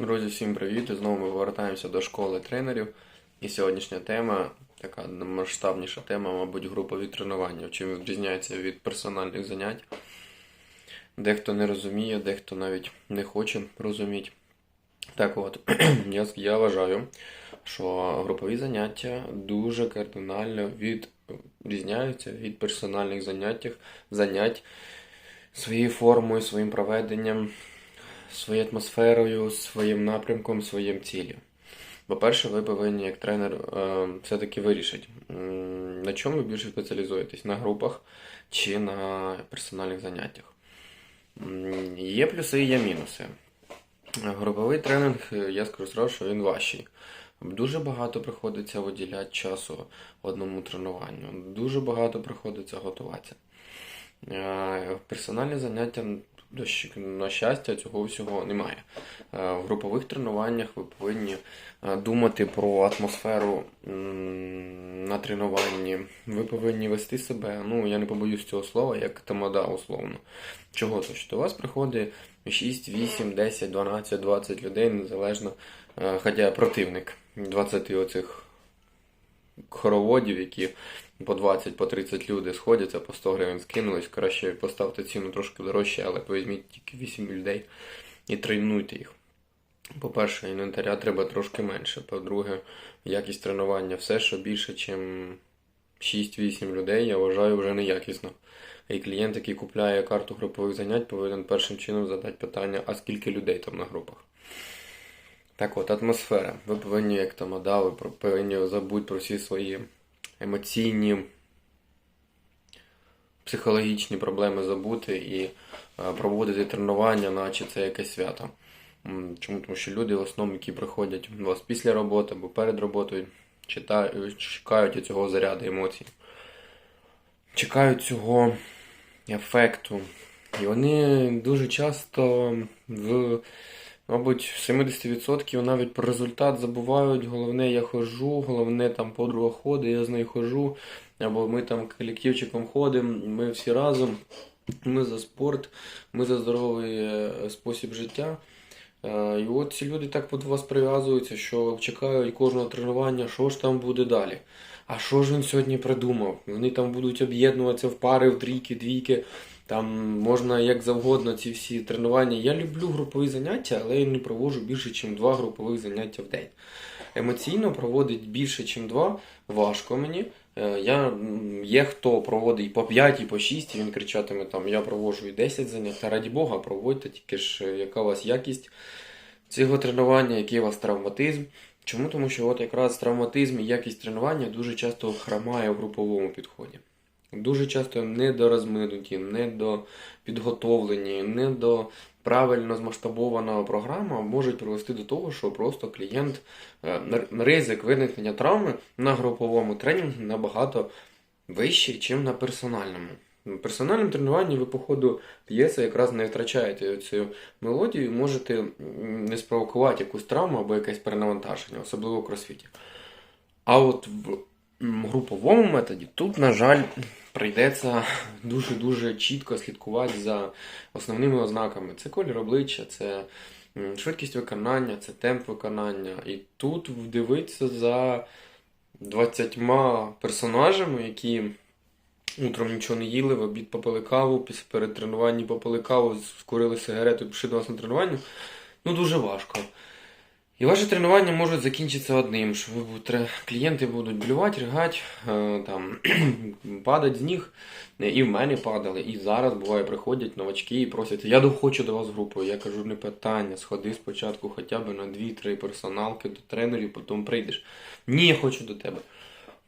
Друзі, всім привіт! І знову ми повертаємося до школи тренерів. І сьогоднішня тема, така масштабніша тема, мабуть, групові тренування. Чим відрізняється від персональних занять. Дехто не розуміє, дехто навіть не хоче розуміти. Так от, я, я вважаю, що групові заняття дуже кардинально відрізняються від персональних заняттях, занять своєю формою, своїм проведенням, своєю атмосферою, своїм напрямком, своїм ціллю. По-перше, ви повинні як тренер е, все-таки вирішити, на чому ви більше спеціалізуєтесь, на групах чи на персональних заняттях. Є плюси і є мінуси. Груповий тренінг, е, я скажу зразу, що він важчий. Дуже багато приходиться виділяти часу одному тренуванню, дуже багато приходиться готуватися. Е, Персональні заняття, на щастя, цього всього немає. Е, В групових тренуваннях ви повинні е, думати про атмосферу на тренуванні. Ви повинні вести себе, ну я не побоюсь цього слова, як тамада условно. Чого то? Що до вас приходить 6, 8, 10, 12, 20 людей, незалежно, е, хоча противник 20 оцих хороводів, які по 20, по 30 люди сходяться, по 100 гривень скинулись. Краще поставте ціну трошки дорожче, але візьміть тільки 8 людей і тренуйте їх. По-перше, інвентаря треба трошки менше. По-друге, якість тренування все, що більше, ніж 6-8 людей, я вважаю вже неякісно. І клієнт, який купляє карту групових занять, повинен першим чином задати питання, а скільки людей там на групах. Так от, атмосфера. Ви повинні, як тамада, ви повинні забути про всі свої емоційні, психологічні проблеми забути і е, проводити тренування, наче це якесь свято. Чому? Тому що люди в основному, які приходять у вас після роботи або перед роботою, читають, чекають цього заряду емоцій, чекають цього ефекту. І вони дуже часто в, мабуть, 70% навіть про результат забувають. Головне, я ходжу, головне там подруга ходить, я з нею ходжу, або ми там колективчиком ходимо, ми всі разом, ми за спорт, ми за здоровий е, спосіб життя. Е, І от ці люди так під вас прив'язуються, що чекають кожного тренування, що ж там буде далі. А що ж він сьогодні придумав? Вони там будуть об'єднуватися в пари, в трійки, двійки. Там можна як завгодно ці всі тренування. Я люблю групові заняття, але я не проводжу більше, ніж два групових заняття в день. Емоційно проводить більше, ніж два, важко мені. Е, Я, є хто проводить і по 5, і по 6, і він кричатиме там, я проводжу і 10 занять. Та раді Бога, проводьте, тільки ж е, яка у вас якість цього тренування, який у вас травматизм. Чому? Тому що от якраз травматизм і якість тренування дуже часто хромає в груповому підході. Дуже часто недорозминуті, недопідготовлені, недо правильно змасштабована програма можуть привести до того, що просто клієнт е, ризик виникнення травми на груповому тренінгу набагато вищий, ніж на персональному. На персональному тренуванні ви по ходу п'єси якраз не втрачаєте цю мелодію, і можете не спровокувати якусь травму або якесь перенавантаження, особливо в кросфіті. А от в груповому методі тут, на жаль, прийдеться дуже-дуже чітко слідкувати за основними ознаками. Це колір обличчя, це швидкість виконання, це темп виконання. І тут вдивитися за 20 персонажами, які утром нічого не їли, в обід попили каву, після перед тренуванням попили каву, скурили сигарету і пішли до вас на тренування. Ну, дуже важко. І ваші тренування можуть закінчитися одним, що ви будете, клієнти будуть блювати, ригати, е, там, падати з ніг. І в мене падали, і зараз буває, приходять новачки і просять, я хочу до вас групу. Я кажу, не питання, сходи спочатку хоча б на 2-3 персоналки до тренерів, потім прийдеш. Ні, я хочу до тебе.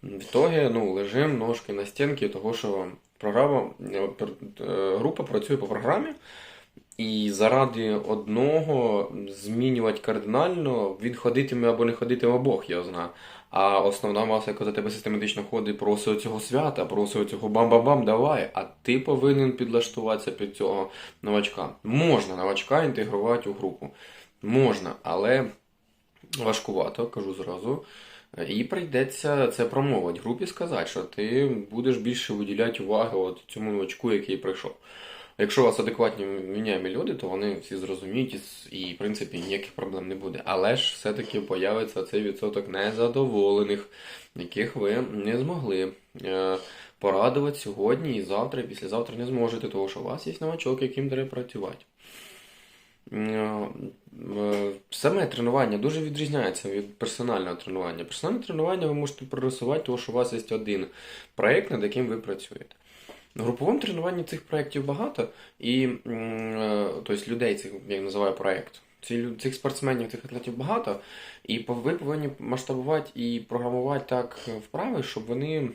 В ітогі, ну, лежим ножки на стінки, того що програма, е, е, група працює по програмі, і заради одного змінювати кардинально, він ходитиме або не ходитиме Бог, я знаю. А основна маса, яка за тебе систематично ходить, просить цього свята, просить цього бам-бам-бам, давай. А ти повинен підлаштуватися під цього новачка. Можна новачка інтегрувати у групу. Можна, але важкувато, кажу зразу. І прийдеться це промовити групі сказати, що ти будеш більше виділяти уваги от цьому новачку, який прийшов. Якщо у вас адекватні міняємі люди, то вони всі зрозуміють і, в принципі, ніяких проблем не буде. Але ж все-таки появиться цей відсоток незадоволених, яких ви не змогли е, порадувати сьогодні і завтра, і післязавтра не зможете, тому що у вас є новачок, яким треба працювати. Е, Саме тренування дуже відрізняється від персонального тренування. Персональне тренування ви можете прорисувати, тому що у вас є один проєкт, над яким ви працюєте. На груповому тренуванні цих проєктів багато, і е, тобто людей, цих, я називаю проєкт. Цих спортсменів, цих атлетів багато, і ви повинні масштабувати і програмувати так вправи, щоб вони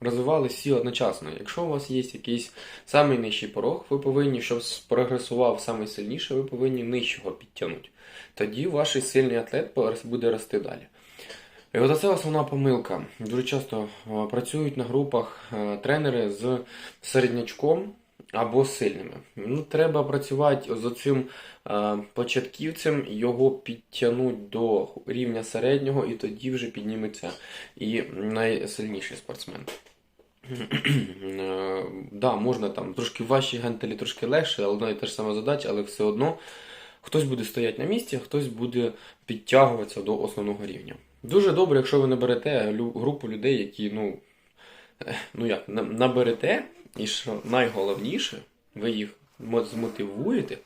розвивалися всі одночасно. Якщо у вас є якийсь самий нижчий порог, ви повинні, щоб прогресував самий сильніший, ви повинні нижчого підтягнути. Тоді ваш сильний атлет буде рости далі. І от це основна помилка. Дуже часто е, працюють на групах е, тренери з середнячком або сильними. Ну, треба працювати з цим початківцем, його підтягнути до рівня середнього, і тоді вже підніметься і найсильніший спортсмен. Е, Да, можна там трошки важчі гантелі, трошки легше, але одна і та ж сама задача, але все одно хтось буде стояти на місці, хтось буде підтягуватися до основного рівня. Дуже добре, якщо ви наберете групу людей, які, ну, ну як, наберете, і що найголовніше, ви їх змотивуєте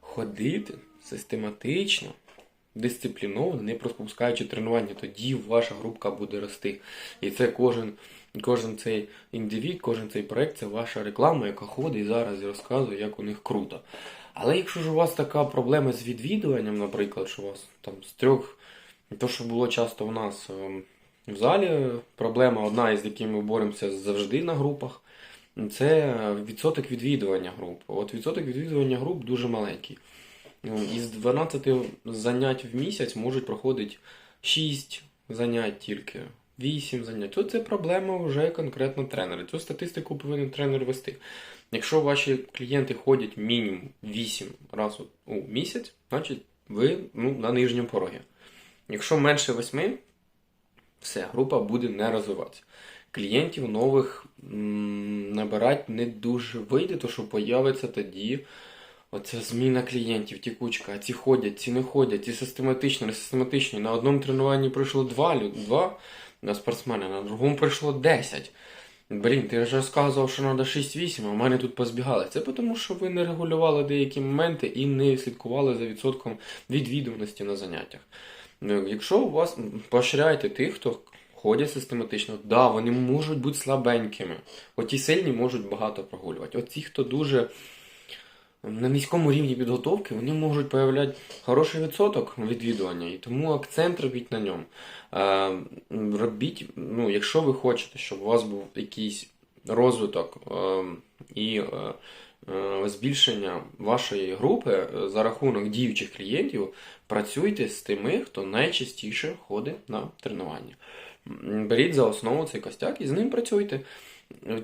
ходити систематично, дисципліновано, не пропускаючи тренування, тоді ваша групка буде рости. І це кожен, кожен цей індивід, кожен цей проект це ваша реклама, яка ходить зараз і розказує, як у них круто. Але якщо ж у вас така проблема з відвідуванням, наприклад, що у вас там з трьох, то що було часто в нас ем, в залі, проблема одна із якими ми боремося завжди на групах, це відсоток відвідування груп. От відсоток відвідування груп дуже маленький. Ну, Із 12 занять в місяць можуть проходити 6 занять тільки, 8 занять. То це проблема вже конкретно тренера. Цю статистику повинен тренер вести. Якщо ваші клієнти ходять мінімум 8 разів у місяць, значить ви ну, на нижньому порогі. Якщо менше 8, все, група буде не розвиватися. Клієнтів нових набирати не дуже вийде, то що появиться тоді оця зміна клієнтів, тікучка. А ці ходять, ці не ходять, ці систематично, не систематичні. На одному тренуванні прийшло два, два на спортсмена, на другому прийшло 10. Блін, ти ж розказував, що треба 6-8, а в мене тут позбігали. Це тому, що ви не регулювали деякі моменти і не слідкували за відсотком відвідуваності на заняттях. Ну, Якщо у вас поощряйте тих, хто ходять систематично, да, вони можуть бути слабенькими. Оті сильні можуть багато прогулювати. От ті, хто дуже на низькому рівні підготовки, вони можуть проявляти хороший відсоток відвідування, і тому акцент робіть на ньому. Е, робіть, ну, якщо ви хочете, щоб у вас був якийсь розвиток е, і е, збільшення вашої групи е, за рахунок діючих клієнтів, працюйте з тими, хто найчастіше ходить на тренування. Беріть за основу цей костяк і з ним працюйте.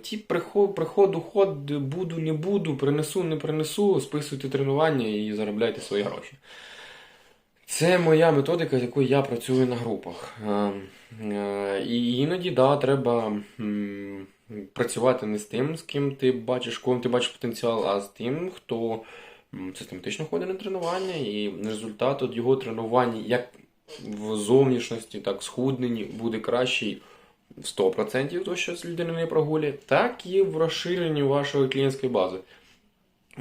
Ті приход, приход, уход, буду, не буду, принесу, не принесу, списуйте тренування і заробляйте свої гроші. Це моя методика, з якою я працюю на групах. Е, е, І іноді, да, треба працювати не з тим, з ким ти бачиш, кого ти бачиш потенціал, а з тим, хто систематично ходить на тренування, і результат від його тренування як в зовнішності, так схудненні буде кращий 100% то, що людина не прогулює, так і в розширенні вашої клієнтської бази.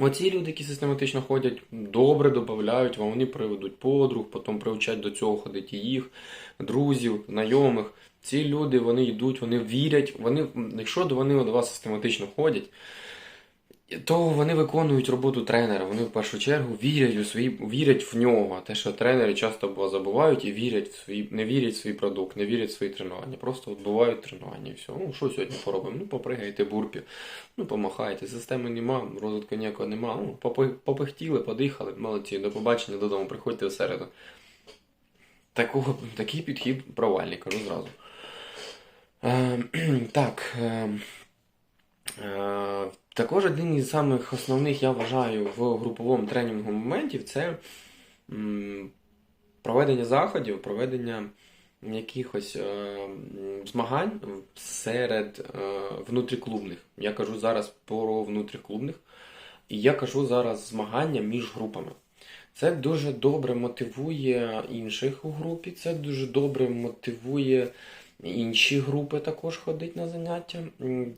Оці люди, які систематично ходять, добре додають вам, вони приведуть подруг, потім привчать до цього ходити їх, друзів, знайомих. Ці люди вони йдуть, вони вірять, вони, якщо вони до вас систематично ходять, то вони виконують роботу тренера. Вони в першу чергу вірять у свої, вірять в нього. Те, що тренери часто забувають і вірять в свій, не вірять в свій продукт, не вірять в свої тренування. Просто відбувають тренування і все. Ну, що сьогодні поробимо? Ну, попригайте бурпі, ну, помахайте. Системи нема, розвитку ніякого нема. Ну, попихтіли, подихали, молодці, до побачення додому, приходьте в. Такого, такий підхід провальний, кажу зразу. Е, так. Е, Е, Також один із самих основних, я вважаю, в груповому тренінгу моментів це проведення заходів, проведення якихось е, змагань серед е, внутріклубних. Я кажу зараз про внутріклубних. І я кажу зараз змагання між групами. Це дуже добре мотивує інших у групі, це дуже добре мотивує інші групи також ходити на заняття.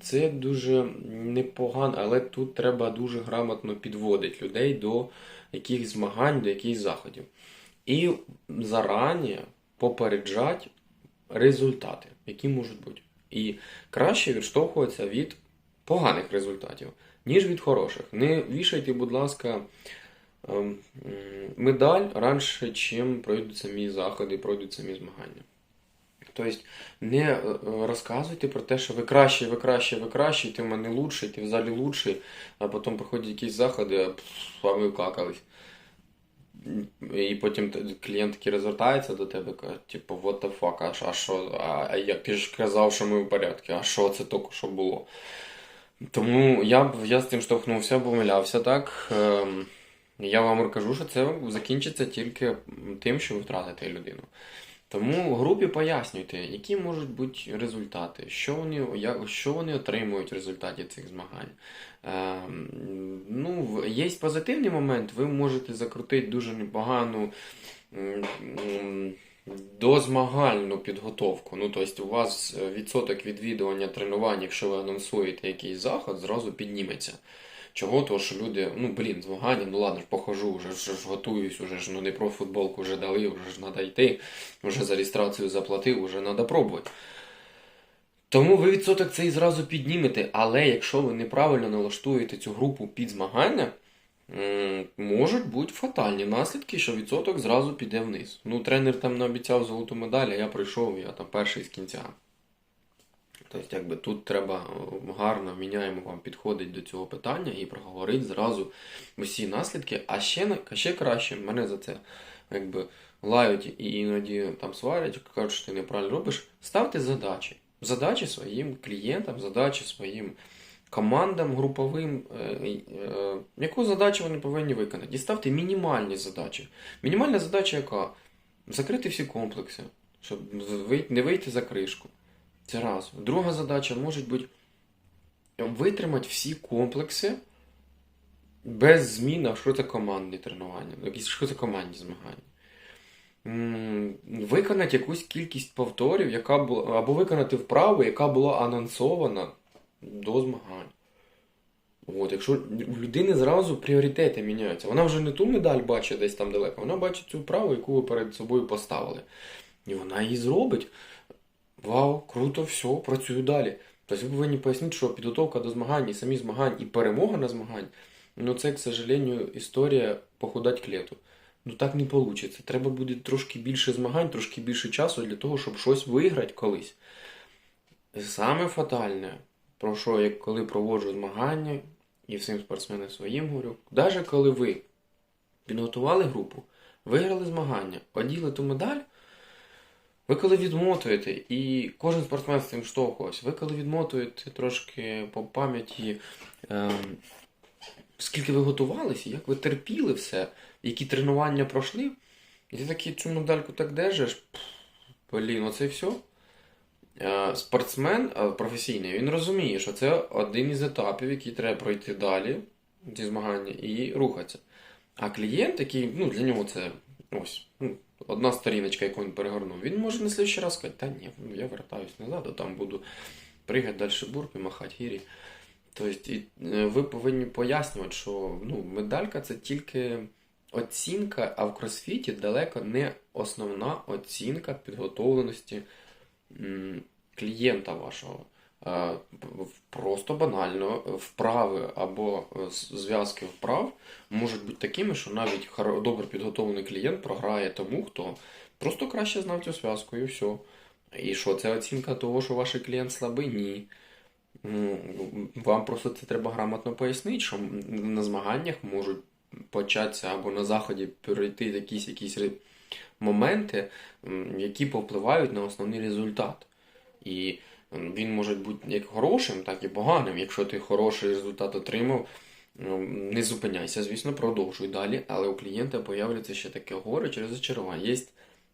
Це дуже непогано, але тут треба дуже грамотно підводити людей до якихось змагань, до якихось заходів. І зарані попереджати результати, які можуть бути. І краще відштовхуватися від поганих результатів, ніж від хороших. Не вішайте, будь ласка, ем, медаль раніше, чим пройдуть самі заходи, пройдуть самі змагання. Тобто не е, е, розказуйте про те, що ви краще, ви краще, ви краще, ти в мене лучший, ти в залі лучший, а потім приходять якісь заходи, а ви какались. І потім клієнт такий розвертається до тебе, каже, типу, what the fuck, а, що, а, як ти ж казав, що ми в порядку, а що це тільки що було? Тому я, б- я з цим штовхнувся, помилявся так. Я вам кажу, що це закінчиться тільки тим, що ви втратите людину. Тому групі пояснюйте, які можуть бути результати, що вони, що вони отримують в результаті цих змагань. Ем, ну, є позитивний момент, ви можете закрутити дуже непогану дозмагальну підготовку. Ну, тобто у вас е, відсоток відвідування тренувань, якщо ви анонсуєте якийсь заход, зразу підніметься. Чого? Тому що люди, ну блін, змагання, ну ладно ж, похожу, вже, ж готуюсь, уже ж ну не про футболку вже дали, вже ж треба йти, вже за реєстрацію заплатив, вже треба пробувати. Тому ви відсоток цей зразу піднімете, але якщо ви неправильно налаштуєте цю групу під змагання, можуть бути фатальні наслідки, що відсоток зразу піде вниз. Ну, тренер там наобіцяв золоту медаль, а я прийшов, я там перший з кінця. Тобто, якби тут треба е, гарно міняємо вам підходить до цього питання і проговорити зразу усі наслідки. А ще, ще краще мене за це якби лають і іноді там сварять, кажуть, що ти неправильно робиш. Ставте задачі. Задачі своїм клієнтам, задачі своїм командам груповим. е, е, Яку задачу вони повинні виконати? І ставте мінімальні задачі. Мінімальна задача яка? Закрити всі комплекси, щоб не вийти за кришку. Це раз. Друга задача може бути витримати всі комплекси без змін, а що це командні тренування, що це командні змагання. Виконати якусь кількість повторів, яка була, або виконати вправу, яка була анонсована до змагань. От, якщо в людини зразу пріоритети міняються, вона вже не ту медаль бачить десь там далеко, вона бачить цю вправу, яку ви перед собою поставили. І вона її зробить. Вау, круто, все, працюю далі. Тобто ви повинні пояснити, що підготовка до змагань, і самі змагань, і перемога на змагань, ну це, к сожалению, історія похудать к лету. Ну так не вийде. Треба буде трошки більше змагань, трошки більше часу для того, щоб щось виграти колись. Саме фатальне, про що я коли проводжу змагання, і всім спортсменам своїм говорю, навіть коли ви підготували групу, виграли змагання, оділи ту медаль, ви коли відмотуєте, і кожен спортсмен з цим штовхувався, ви коли відмотуєте трошки по пам'яті, ем, скільки ви готувалися, як ви терпіли все, які тренування пройшли, і ти такий цю медальку так держиш, блін, оце все. Е, Спортсмен е, професійний, він розуміє, що це один із етапів, який треба пройти далі, ці змагання, і рухатися. А клієнт, який, ну, для нього це ось, ну, одна сторіночка, яку він перегорнув, він може на слідчий раз сказати, та ні, ну, я вертаюсь назад, а там буду пригати далі бурпі, махати гірі. Тобто, і, е, ви повинні пояснювати, що ну, медалька це тільки оцінка, а в кросфіті далеко не основна оцінка підготовленості клієнта вашого. Е, Просто банально вправи або е, зв'язки вправ можуть бути такими, що навіть добре підготовлений клієнт програє тому, хто просто краще знав цю зв'язку і все. І що це оцінка того, що ваш клієнт слабий? Ні. Ну, Вам просто це треба грамотно пояснити, що на змаганнях можуть початися або на заході перейти якісь якісь моменти, які повпливають на основний результат. І він може бути як хорошим, так і поганим. Якщо ти хороший результат отримав, ну, не зупиняйся, звісно, продовжуй далі, але у клієнта появляться ще таке горе через розчарування. Є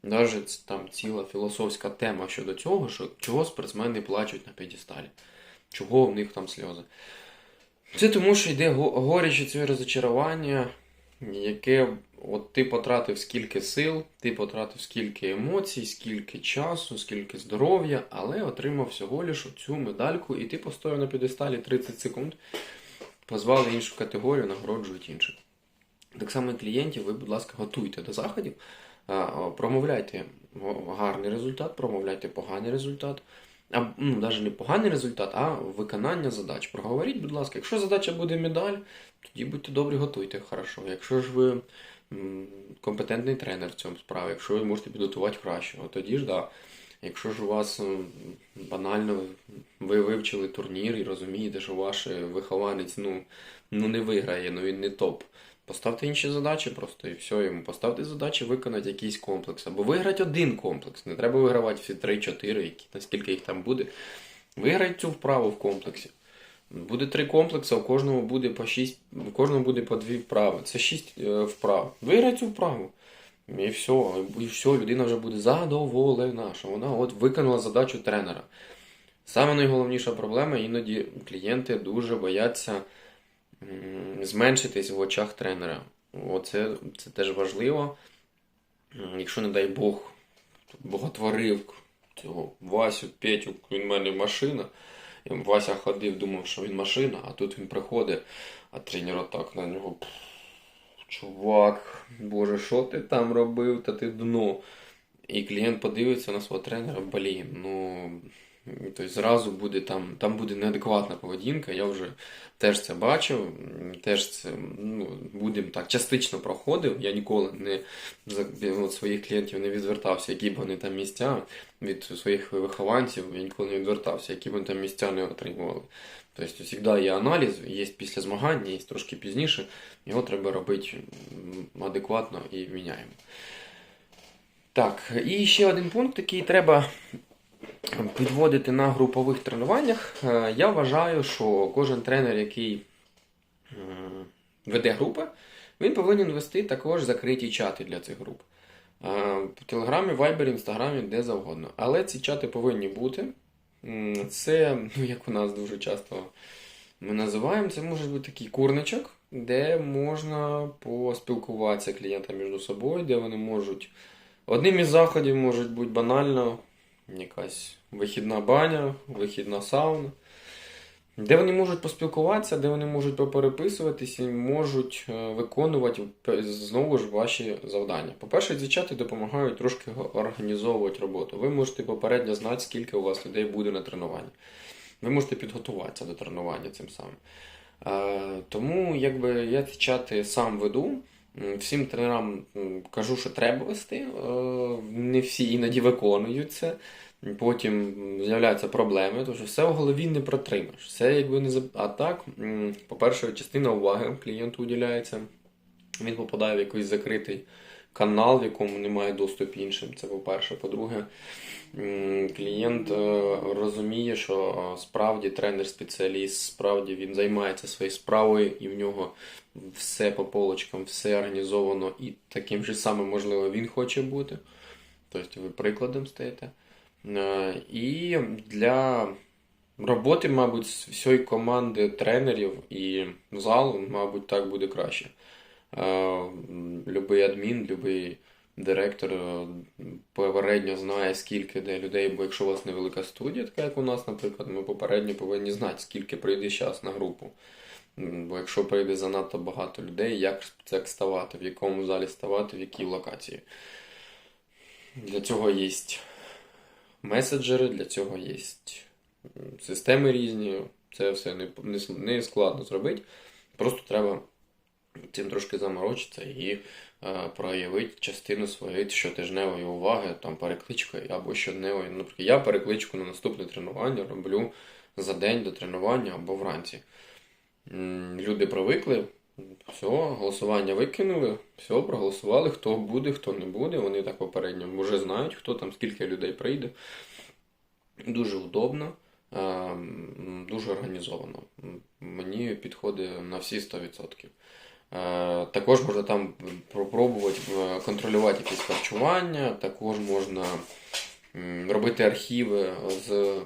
навіть там ціла філософська тема щодо цього, що чого спортсмени плачуть на п'єдесталі, чого в них там сльози. Це тому, що йде го- горяче це розочарування, яке от ти потратив скільки сил, ти потратив скільки емоцій, скільки часу, скільки здоров'я, але отримав всього лиш цю медальку, і ти постояв на підесталі 30 секунд, позвали іншу категорію, нагороджують інших. Так само і клієнтів, ви, будь ласка, готуйте до заходів, промовляйте гарний результат, промовляйте поганий результат. А, ну, навіть не поганий результат, а виконання задач. Проговоріть, будь ласка, якщо задача буде медаль, тоді будьте добрі, готуйте хорошо. Якщо ж ви компетентний тренер в цьому справі, якщо ви можете підготувати краще, от тоді ж да. Якщо ж у вас банально ви вивчили турнір і розумієте, що ваш вихованець ну, ну не виграє, ну він не топ. Поставте інші задачі просто і все йому. Поставте задачі виконати якийсь комплекс. Або виграти один комплекс. Не треба вигравати всі 3-4, які, наскільки їх там буде. Виграйте цю вправу в комплексі. Буде три комплекси, у кожному буде по 6, у кожному буде по дві вправи. Це 6 вправ. Виграй цю вправу. І все, і все, людина вже буде задоволена, що вона от виконала задачу тренера. Саме найголовніша проблема, іноді клієнти дуже бояться зменшитись в очах тренера. Оце це теж важливо. Якщо, не дай Бог, боготворив цього Васю, Петю, він в мене машина. Вася ходив, думав, що він машина, а тут він приходить, а тренер отак на нього. Чувак, боже, що ти там робив, та ти дно. І клієнт подивиться на свого тренера, блін, ну. Тобто зразу буде там, там буде неадекватна поведінка. Я вже теж це бачив, теж це ну, будемо так частично проходив. Я ніколи не від своїх клієнтів не відвертався, які б вони там місця від своїх вихованців, я ніколи не відвертався, які б вони там місця не отримували. Тобто завжди є аналіз, є після змагання, є трошки пізніше. Його треба робити адекватно і міняємо. Так, і ще один пункт, який треба підводити на групових тренуваннях. Е, Я вважаю, що кожен тренер, який веде групи, він повинен вести також закриті чати для цих груп. Е, В Телеграмі, Вайбері, Інстаграмі, де завгодно. Але ці чати повинні бути. Це, ну як у нас дуже часто ми називаємо, це може бути такий курничок, де можна поспілкуватися клієнтам між собою, де вони можуть. Одним із заходів може бути банально якась вихідна баня, вихідна сауна, де вони можуть поспілкуватися, де вони можуть попереписуватися і можуть е, виконувати знову ж ваші завдання. По-перше, ці чати допомагають трошки організовувати роботу. Ви можете попередньо знати, скільки у вас людей буде на тренуванні. Ви можете підготуватися до тренування цим самим. Е, Тому якби я ці чати сам веду. Всім тренерам кажу, що треба вести. Е, Не всі іноді виконують це. Потім з'являються проблеми, тому що все в голові не протримаєш. Все якби не А так, по-перше, частина уваги клієнту уділяється. Він попадає в якийсь закритий канал, в якому немає доступу іншим. Це по-перше. По-друге, клієнт е, розуміє, що е, справді тренер-спеціаліст, справді він займається своєю справою, і в нього все по полочкам, все організовано, і таким же самим, можливо, він хоче бути. Тобто ви прикладом стаєте. Е, І для роботи, мабуть, всієї команди тренерів і залу, мабуть, так буде краще. Е, Любий адмін, любий директор е, попередньо знає, скільки де людей, бо якщо у вас невелика студія, така як у нас, наприклад, ми попередньо повинні знати, скільки прийде час на групу. Бо якщо прийде занадто багато людей, як це ставати, в якому залі ставати, в якій локації. Для цього є меседжери, для цього є системи різні. Це все не, не, не складно зробити. Просто треба цим трошки заморочитися і е, проявити частину своєї щотижневої уваги, там перекличкою або щодневої. Наприклад, я перекличку на наступне тренування роблю за день до тренування або вранці. Люди привикли, все, голосування викинули, все, проголосували, хто буде, хто не буде. Вони так попередньо вже знають, хто там, скільки людей прийде. Дуже удобно, е, дуже організовано. Мені підходить на всі 100%. Е, Також можна там попробувати е, контролювати якісь харчування, також можна робити архіви з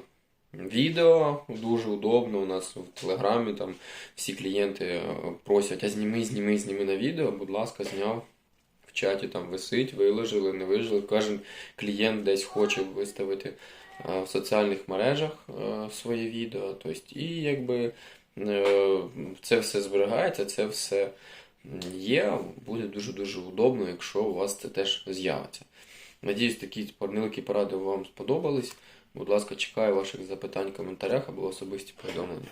відео дуже удобно. У нас в Телеграмі там всі клієнти е, просять, а зніми, зніми, зніми на відео. Будь ласка, зняв. В чаті там висить, виложили, не виложили. Кожен клієнт десь хоче виставити в соціальних мережах своє відео. Тобто, і якби це все зберігається, це все є. Буде дуже-дуже удобно, якщо у вас це теж з'явиться. Надіюсь, такі невеликі поради вам сподобались. Будь ласка, чекаю ваших запитань в коментарях або особисті повідомлення.